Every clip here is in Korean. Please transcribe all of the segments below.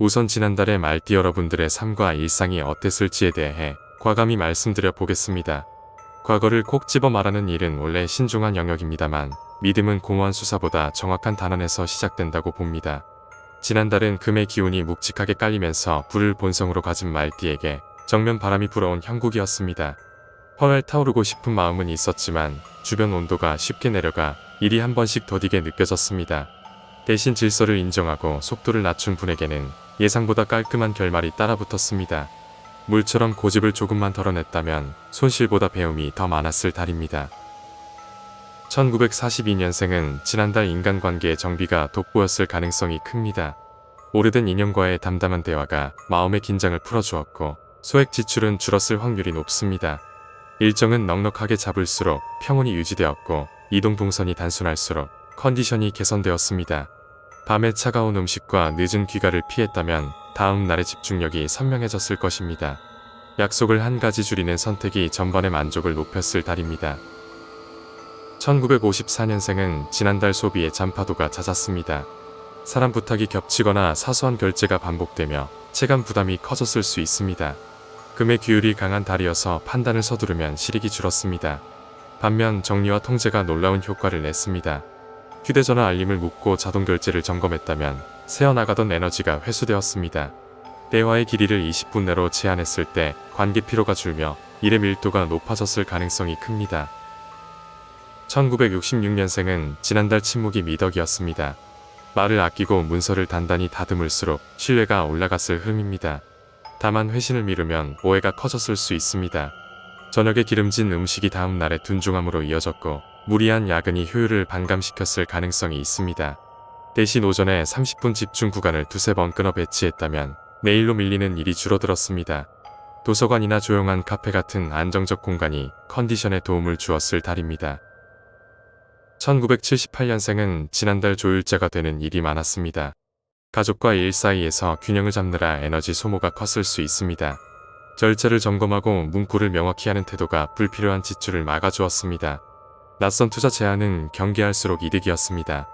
우선 지난달에 말띠 여러분들의 삶과 일상이 어땠을지에 대해 과감히 말씀드려 보겠습니다. 과거를 콕 집어 말하는 일은 원래 신중한 영역입니다만 믿음은 공허한 수사보다 정확한 단언에서 시작된다고 봅니다. 지난달은 금의 기운이 묵직하게 깔리면서 불을 본성으로 가진 말띠에게 정면 바람이 불어온 형국이었습니다. 활활 타오르고 싶은 마음은 있었지만 주변 온도가 쉽게 내려가 일이 한 번씩 더디게 느껴졌습니다. 대신 질서를 인정하고 속도를 낮춘 분에게는 예상보다 깔끔한 결말이 따라붙었습니다. 물처럼 고집을 조금만 덜어냈다면 손실보다 배움이 더 많았을 달입니다. 1942년생은 지난달 인간관계의 정비가 돋보였을 가능성이 큽니다. 오래된 인연과의 담담한 대화가 마음의 긴장을 풀어주었고 소액 지출은 줄었을 확률이 높습니다. 일정은 넉넉하게 잡을수록 평온이 유지되었고 이동 동선이 단순할수록 컨디션이 개선되었습니다. 밤에 차가운 음식과 늦은 귀가를 피했다면 다음 날의 집중력이 선명해졌을 것입니다. 약속을 한 가지 줄이는 선택이 전반의 만족을 높였을 달입니다. 1954년생은 지난달 소비의 잔파도가 잦았습니다. 사람 부탁이 겹치거나 사소한 결제가 반복되며 체감 부담이 커졌을 수 있습니다. 금의 규율이 강한 달이어서 판단을 서두르면 실익이 줄었습니다. 반면 정리와 통제가 놀라운 효과를 냈습니다. 휴대전화 알림을 묻고 자동 결제를 점검했다면 새어나가던 에너지가 회수되었습니다. 대화의 길이를 20분 내로 제한했을 때 관계 피로가 줄며 일의 밀도가 높아졌을 가능성이 큽니다. 1966년생은 지난달 침묵이 미덕이었습니다. 말을 아끼고 문서를 단단히 다듬을수록 신뢰가 올라갔을 흐름입니다. 다만 회신을 미루면 오해가 커졌을 수 있습니다. 저녁에 기름진 음식이 다음 날의 둔중함으로 이어졌고 무리한 야근이 효율을 반감시켰을 가능성이 있습니다. 대신 오전에 30분 집중 구간을 두세 번 끊어 배치했다면 내일로 밀리는 일이 줄어들었습니다. 도서관이나 조용한 카페 같은 안정적 공간이 컨디션에 도움을 주었을 달입니다. 1978년생은 지난달 조율자가 되는 일이 많았습니다. 가족과 일 사이에서 균형을 잡느라 에너지 소모가 컸을 수 있습니다. 절차를 점검하고 문구를 명확히 하는 태도가 불필요한 지출을 막아주었습니다. 낯선 투자 제한은 경계할수록 이득이었습니다.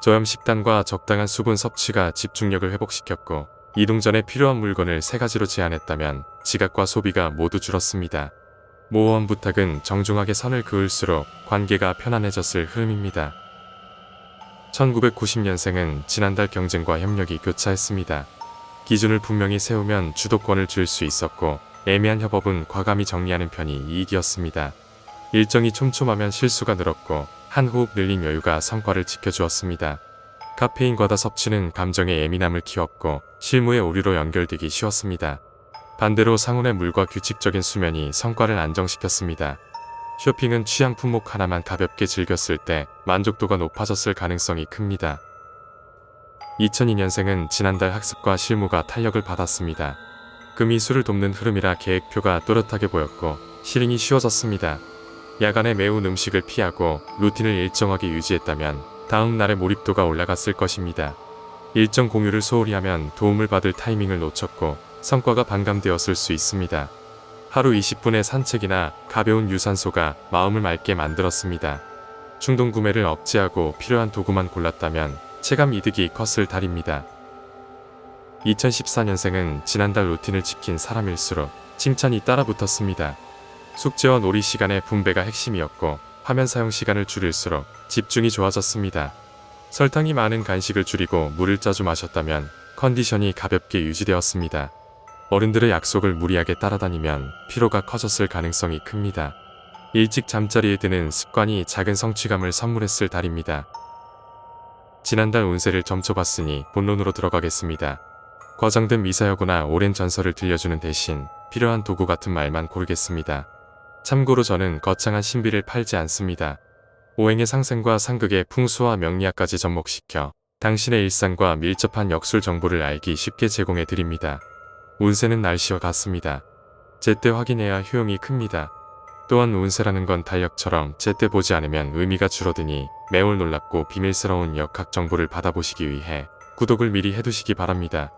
저염 식단과 적당한 수분 섭취가 집중력을 회복시켰고 이동 전에 필요한 물건을 세 가지로 제한했다면 지각과 소비가 모두 줄었습니다. 모호한 부탁은 정중하게 선을 그을수록 관계가 편안해졌을 흐름입니다. 1990년생은 지난달 경쟁과 협력이 교차했습니다. 기준을 분명히 세우면 주도권을 줄 수 있었고 애매한 협업은 과감히 정리하는 편이 이익이었습니다. 일정이 촘촘하면 실수가 늘었고 한 호흡 늘린 여유가 성과를 지켜주었습니다. 카페인 과다 섭취는 감정의 예민함을 키웠고 실무의 오류로 연결되기 쉬웠습니다. 반대로 상온의 물과 규칙적인 수면이 성과를 안정시켰습니다. 쇼핑은 취향 품목 하나만 가볍게 즐겼을 때 만족도가 높아졌을 가능성이 큽니다. 2002년생은 지난달 학습과 실무가 탄력을 받았습니다. 금이 수를 돕는 흐름이라 계획표가 또렷하게 보였고 실행이 쉬워졌습니다. 야간에 매운 음식을 피하고 루틴을 일정하게 유지했다면 다음 날의 몰입도가 올라갔을 것입니다. 일정 공유를 소홀히 하면 도움을 받을 타이밍을 놓쳤고 성과가 반감되었을 수 있습니다. 하루 20분의 산책이나 가벼운 유산소가 마음을 맑게 만들었습니다. 충동 구매를 억제하고 필요한 도구만 골랐다면 체감 이득이 컸을 달입니다. 2014년생은 지난달 루틴을 지킨 사람일수록 칭찬이 따라붙었습니다. 숙제와 놀이 시간의 분배가 핵심이었고 화면 사용 시간을 줄일수록 집중이 좋아졌습니다. 설탕이 많은 간식을 줄이고 물을 자주 마셨다면 컨디션이 가볍게 유지되었습니다. 어른들의 약속을 무리하게 따라다니면 피로가 커졌을 가능성이 큽니다. 일찍 잠자리에 드는 습관이 작은 성취감을 선물했을 달입니다. 지난달 운세를 점쳐봤으니 본론으로 들어가겠습니다. 과장된 미사여구나 오랜 전설을 들려주는 대신 필요한 도구 같은 말만 고르겠습니다. 참고로 저는 거창한 신비를 팔지 않습니다. 오행의 상생과 상극의 풍수와 명리학까지 접목시켜 당신의 일상과 밀접한 역술 정보를 알기 쉽게 제공해 드립니다. 운세는 날씨와 같습니다. 제때 확인해야 효용이 큽니다. 또한 운세라는 건 달력처럼 제때 보지 않으면 의미가 줄어드니 매우 놀랍고 비밀스러운 역학 정보를 받아보시기 위해 구독을 미리 해두시기 바랍니다.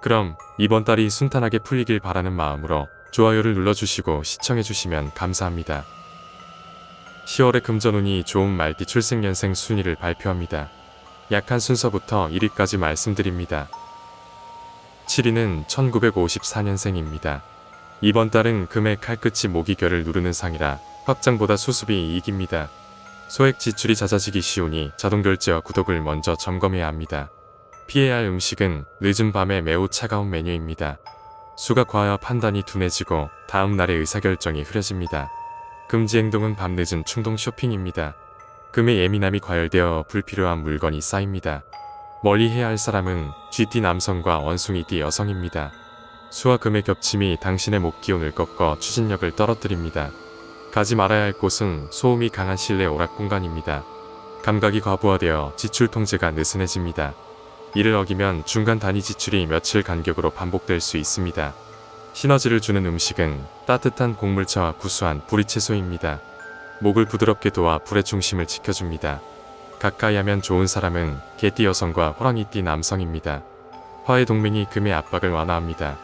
그럼 이번 달이 순탄하게 풀리길 바라는 마음으로 좋아요를 눌러주시고 시청해주시면 감사합니다. 10월의 금전운이 좋은 말띠 출생년생 순위를 발표합니다. 약한 순서부터 1위까지 말씀드립니다. 17위는 1954년생입니다. 이번 달은 금의 칼끝이 모기결을 누르는 상이라 확장보다 수습이 이익입니다. 소액 지출이 잦아지기 쉬우니 자동결제와 구독을 먼저 점검해야 합니다. 피해야 할 음식은 늦은 밤에 매우 차가운 메뉴입니다. 수가 과하여 판단이 둔해지고 다음 날의 의사결정이 흐려집니다. 금지 행동은 밤늦은 충동 쇼핑입니다. 금의 예민함이 과열되어 불필요한 물건이 쌓입니다. 멀리 해야 할 사람은 GT 남성과 원숭이띠 여성입니다. 수와 금의 겹침이 당신의 목 기운을 꺾어 추진력을 떨어뜨립니다. 가지 말아야 할 곳은 소음이 강한 실내 오락 공간입니다. 감각이 과부하되어 지출 통제가 느슨해집니다. 이를 어기면 중간 단위 지출이 며칠 간격으로 반복될 수 있습니다. 시너지를 주는 음식은 따뜻한 곡물차와 구수한 보리채소입니다. 목을 부드럽게 도와 불의 중심을 지켜줍니다. 가까이 하면 좋은 사람은 개띠 여성과 호랑이띠 남성입니다. 화해 동맹이 금의 압박을 완화합니다.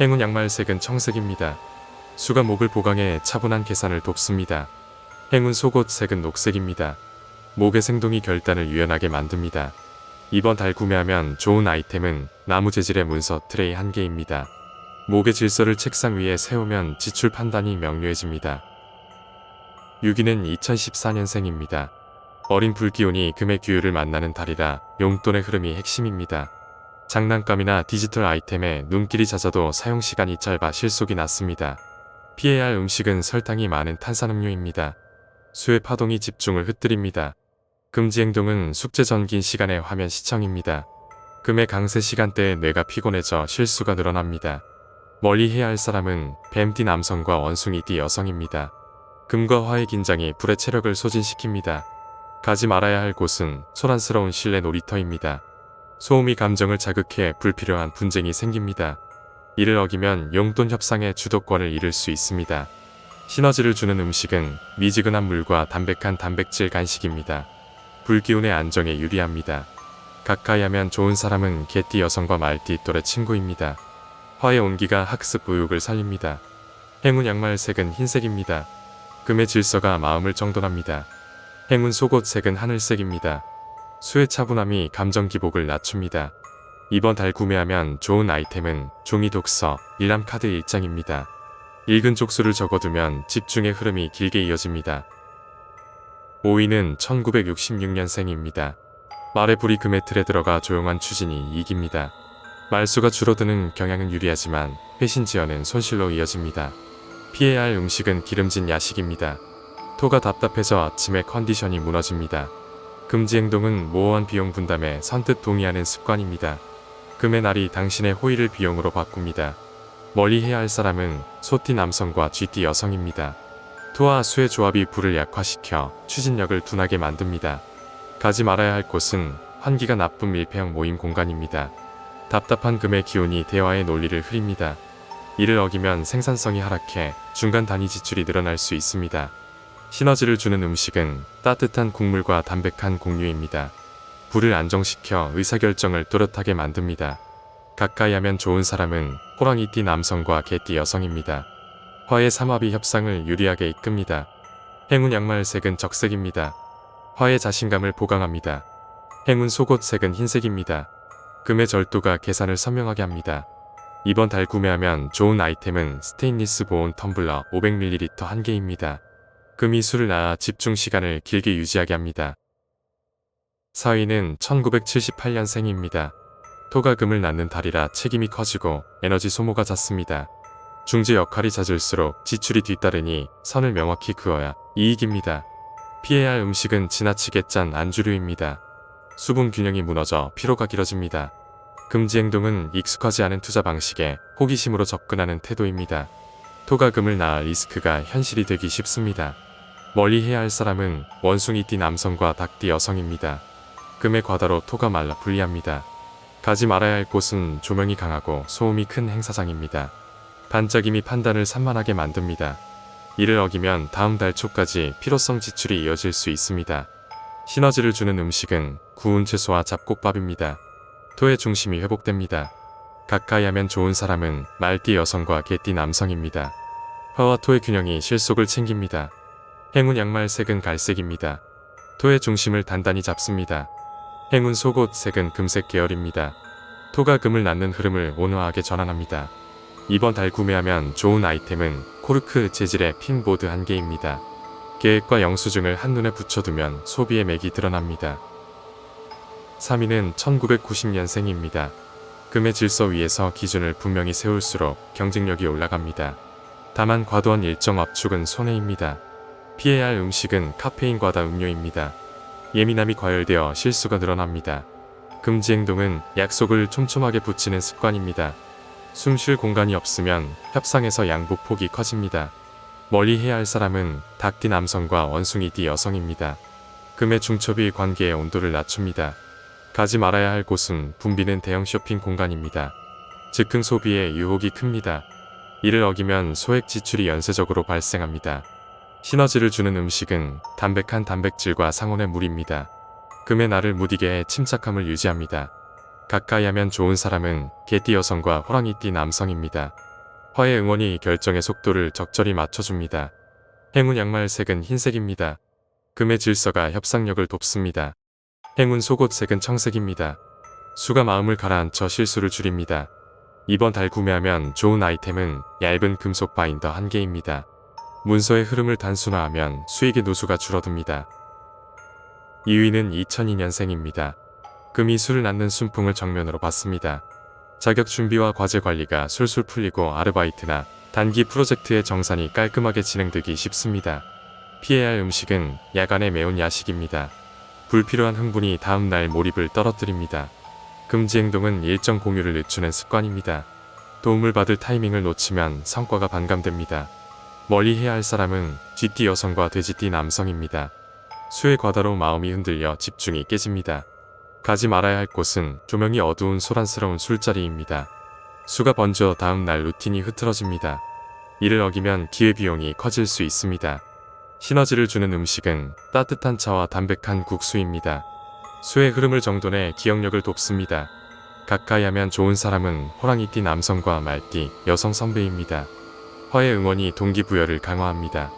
행운 양말색은 청색입니다. 수가 목을 보강해 차분한 계산을 돕습니다. 행운 속옷색은 녹색입니다. 목의 생동이 결단을 유연하게 만듭니다. 이번 달 구매하면 좋은 아이템은 나무 재질의 문서 트레이 한 개입니다. 목의 질서를 책상 위에 세우면 지출 판단이 명료해집니다. 6위는 2014년생입니다. 어린 불기운이 금의 규율을 만나는 달이라 용돈의 흐름이 핵심입니다. 장난감이나 디지털 아이템에 눈길이 잦아도 사용 시간이 짧아 실속이 났습니다. 피해야 할 음식은 설탕이 많은 탄산음료입니다. 수의 파동이 집중을 흩뜨립니다. 금지 행동은 숙제 전긴 시간의 화면 시청입니다. 금의 강세 시간대에 뇌가 피곤해져 실수가 늘어납니다. 멀리 해야 할 사람은 뱀띠 남성과 원숭이띠 여성입니다. 금과 화의 긴장이 불의 체력을 소진시킵니다. 가지 말아야 할 곳은 소란스러운 실내 놀이터입니다. 소음이 감정을 자극해 불필요한 분쟁이 생깁니다. 이를 어기면 용돈 협상의 주도권을 잃을 수 있습니다. 시너지를 주는 음식은 미지근한 물과 담백한 단백질 간식입니다. 불기운의 안정에 유리합니다. 가까이 하면 좋은 사람은 개띠 여성과 말띠 또래 친구입니다. 화의 온기가 학습 의욕을 살립니다. 행운 양말 색은 흰색입니다. 금의 질서가 마음을 정돈합니다. 행운 속옷 색은 하늘색입니다. 수의 차분함이 감정 기복을 낮춥니다. 이번 달 구매하면 좋은 아이템은 종이 독서, 일람 카드 1장입니다. 읽은 족수를 적어두면 집중의 흐름이 길게 이어집니다. 5위는 1966년생입니다. 말의 불이 금의 틀에 들어가 조용한 추진이 이깁니다. 말수가 줄어드는 경향은 유리하지만 회신지어는 손실로 이어집니다. 피해야 할 음식은 기름진 야식입니다. 토가 답답해져 아침에 컨디션이 무너집니다. 금지 행동은 모호한 비용 분담에 선뜻 동의하는 습관입니다. 금의 날이 당신의 호의를 비용으로 바꿉니다. 멀리 해야 할 사람은 소띠 남성과 쥐띠 여성입니다. 토와 수의 조합이 불을 약화시켜 추진력을 둔하게 만듭니다. 가지 말아야 할 곳은 환기가 나쁜 밀폐형 모임 공간입니다. 답답한 금의 기운이 대화의 논리를 흐립니다. 이를 어기면 생산성이 하락해 중간 단위 지출이 늘어날 수 있습니다. 시너지를 주는 음식은 따뜻한 국물과 담백한 공유입니다. 불을 안정시켜 의사결정을 또렷하게 만듭니다. 가까이 하면 좋은 사람은 호랑이띠 남성과 개띠 여성입니다. 화의 삼합이 협상을 유리하게 이끕니다. 행운 양말 색은 적색입니다. 화의 자신감을 보강합니다. 행운 속옷 색은 흰색입니다. 금의 절도가 계산을 선명하게 합니다. 이번 달 구매하면 좋은 아이템은 스테인리스 보온 텀블러 500ml 한 개입니다. 금이 술을 낳아 집중 시간을 길게 유지하게 합니다. 4위는 1978년생입니다. 토가 금을 낳는 달이라 책임이 커지고 에너지 소모가 잦습니다. 중재 역할이 잦을수록 지출이 뒤따르니 선을 명확히 그어야 이익입니다. 피해야 할 음식은 지나치게 짠 안주류입니다. 수분 균형이 무너져 피로가 길어집니다. 금지 행동은 익숙하지 않은 투자 방식에 호기심으로 접근하는 태도입니다. 토가 금을 낳을 리스크가 현실이 되기 쉽습니다. 멀리 해야 할 사람은 원숭이띠 남성과 닭띠 여성입니다. 금의 과다로 토가 말라 불리합니다. 가지 말아야 할 곳은 조명이 강하고 소음이 큰 행사장입니다. 반짝임이 판단을 산만하게 만듭니다. 이를 어기면 다음 달 초까지 필요성 지출이 이어질 수 있습니다. 시너지를 주는 음식은 구운 채소와 잡곡밥입니다. 토의 중심이 회복됩니다. 가까이 하면 좋은 사람은 말띠 여성과 개띠 남성입니다. 화와 토의 균형이 실속을 챙깁니다. 행운 양말 색은 갈색입니다. 토의 중심을 단단히 잡습니다. 행운 속옷 색은 금색 계열입니다. 토가 금을 낳는 흐름을 온화하게 전환합니다. 이번 달 구매하면 좋은 아이템은 코르크 재질의 핀보드 한 개입니다. 계획과 영수증을 한눈에 붙여두면 소비의 맥이 드러납니다. 3위는 1990년생입니다. 금의 질서 위에서 기준을 분명히 세울수록 경쟁력이 올라갑니다. 다만 과도한 일정 압축은 손해입니다. 피해야 할 음식은 카페인 과다 음료입니다. 예민함이 과열되어 실수가 늘어납니다. 금지 행동은 약속을 촘촘하게 붙이는 습관입니다. 숨 쉴 공간이 없으면 협상에서 양보 폭이 커집니다. 멀리 해야 할 사람은 닭띠 남성과 원숭이띠 여성입니다. 금의 중첩이 관계의 온도를 낮춥니다. 가지 말아야 할 곳은 붐비는 대형 쇼핑 공간입니다. 즉흥 소비에 유혹이 큽니다. 이를 어기면 소액 지출이 연쇄적으로 발생합니다. 시너지를 주는 음식은 담백한 단백질과 상온의 물입니다. 금의 날을 무디게 해 침착함을 유지합니다. 가까이 하면 좋은 사람은 개띠 여성과 호랑이띠 남성입니다. 화의 응원이 결정의 속도를 적절히 맞춰줍니다. 행운 양말 색은 흰색입니다. 금의 질서가 협상력을 돕습니다. 행운 속옷 색은 청색입니다. 수가 마음을 가라앉혀 실수를 줄입니다. 이번 달 구매하면 좋은 아이템은 얇은 금속 바인더 한 개입니다. 문서의 흐름을 단순화하면 수익의 노수가 줄어듭니다. 2위는 2002년생입니다. 금이 술을 낳는 순풍을 정면으로 봤습니다. 자격 준비와 과제 관리가 술술 풀리고 아르바이트나 단기 프로젝트의 정산이 깔끔하게 진행되기 쉽습니다. 피해야 할 음식은 야간의 매운 야식입니다. 불필요한 흥분이 다음날 몰입을 떨어뜨립니다. 금지 행동은 일정 공유를 늦추는 습관입니다. 도움을 받을 타이밍을 놓치면 성과가 반감됩니다. 멀리 해야 할 사람은 쥐띠 여성과 돼지띠 남성입니다. 수의 과다로 마음이 흔들려 집중이 깨집니다. 가지 말아야 할 곳은 조명이 어두운 소란스러운 술자리입니다. 수가 번져 다음 날 루틴이 흐트러집니다. 이를 어기면 기회비용이 커질 수 있습니다. 시너지를 주는 음식은 따뜻한 차와 담백한 국수입니다. 수의 흐름을 정돈해 기억력을 돕습니다. 가까이 하면 좋은 사람은 호랑이띠 남성과 말띠 여성 선배입니다. 화의 응원이 동기부여를 강화합니다.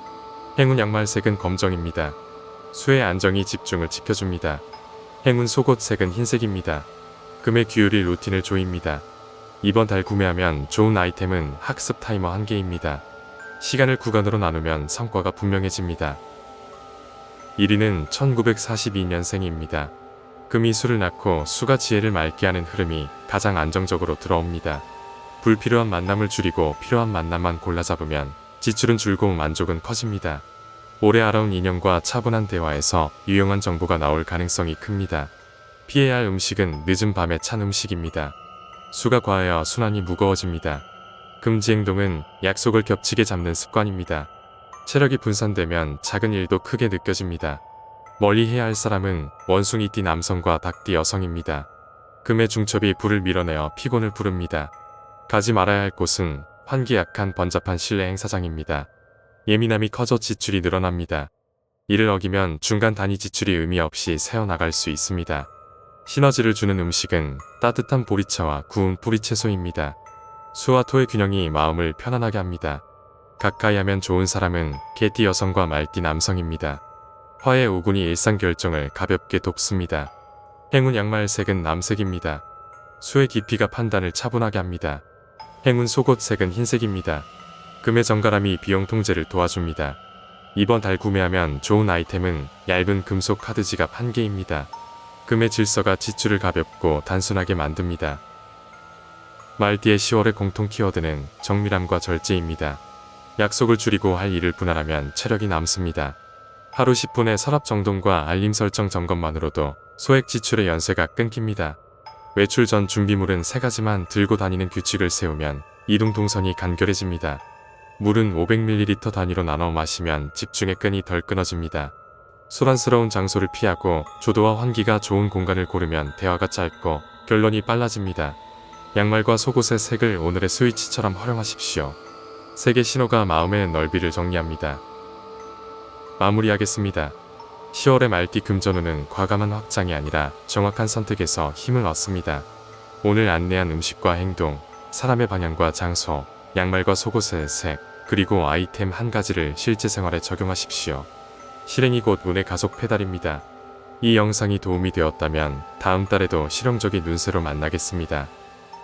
행운 양말색은 검정입니다. 수의 안정이 집중을 지켜줍니다. 행운 속옷 색은 흰색입니다. 금의 규율이 루틴을 조입니다. 이번 달 구매하면 좋은 아이템은 학습 타이머 한 개입니다. 시간을 구간으로 나누면 성과가 분명해집니다. 1위는 1942년생입니다. 금이 수를 낳고 수가 지혜를 맑게 하는 흐름이 가장 안정적으로 들어옵니다. 불필요한 만남을 줄이고 필요한 만남만 골라 잡으면 지출은 줄고 만족은 커집니다. 오래 알아온 인연과 차분한 대화에서 유용한 정보가 나올 가능성이 큽니다. 피해야 할 음식은 늦은 밤에 찬 음식입니다. 수가 과하여 순환이 무거워집니다. 금지 행동은 약속을 겹치게 잡는 습관입니다. 체력이 분산되면 작은 일도 크게 느껴집니다. 멀리 해야 할 사람은 원숭이띠 남성과 닭띠 여성입니다. 금의 중첩이 불을 밀어내어 피곤을 부릅니다. 가지 말아야 할 곳은 환기 약한 번잡한 실내 행사장입니다. 예민함이 커져 지출이 늘어납니다. 이를 어기면 중간 단위 지출이 의미 없이 새어나갈 수 있습니다. 시너지를 주는 음식은 따뜻한 보리차와 구운 뿌리 채소입니다. 수와 토의 균형이 마음을 편안하게 합니다. 가까이 하면 좋은 사람은 개띠 여성과 말띠 남성입니다. 화의 오군이 일상 결정을 가볍게 돕습니다. 행운 양말 색은 남색입니다. 수의 깊이가 판단을 차분하게 합니다. 행운 속옷 색은 흰색입니다. 금의 정갈함이 비용 통제를 도와줍니다. 이번 달 구매하면 좋은 아이템은 얇은 금속 카드 지갑 한 개입니다. 금의 질서가 지출을 가볍고 단순하게 만듭니다. 말띠의 10월의 공통 키워드는 정밀함과 절제입니다. 약속을 줄이고 할 일을 분할하면 체력이 남습니다. 하루 10분의 서랍 정돈과 알림 설정 점검만으로도 소액 지출의 연쇄가 끊깁니다. 외출 전 준비물은 세 가지만 들고 다니는 규칙을 세우면 이동 동선이 간결해집니다. 물은 500ml 단위로 나눠 마시면 집중의 끈이 덜 끊어집니다. 소란스러운 장소를 피하고 조도와 환기가 좋은 공간을 고르면 대화가 짧고 결론이 빨라집니다. 양말과 속옷의 색을 오늘의 스위치처럼 활용하십시오. 색의 신호가 마음의 넓이를 정리합니다. 마무리하겠습니다. 10월의 말띠 금전운은 과감한 확장이 아니라 정확한 선택에서 힘을 얻습니다. 오늘 안내한 음식과 행동, 사람의 방향과 장소, 양말과 속옷의 색, 그리고 아이템 한 가지를 실제 생활에 적용하십시오. 실행이 곧 운의 가속 페달입니다. 이 영상이 도움이 되었다면 다음 달에도 실용적인 운세로 만나겠습니다.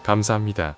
감사합니다.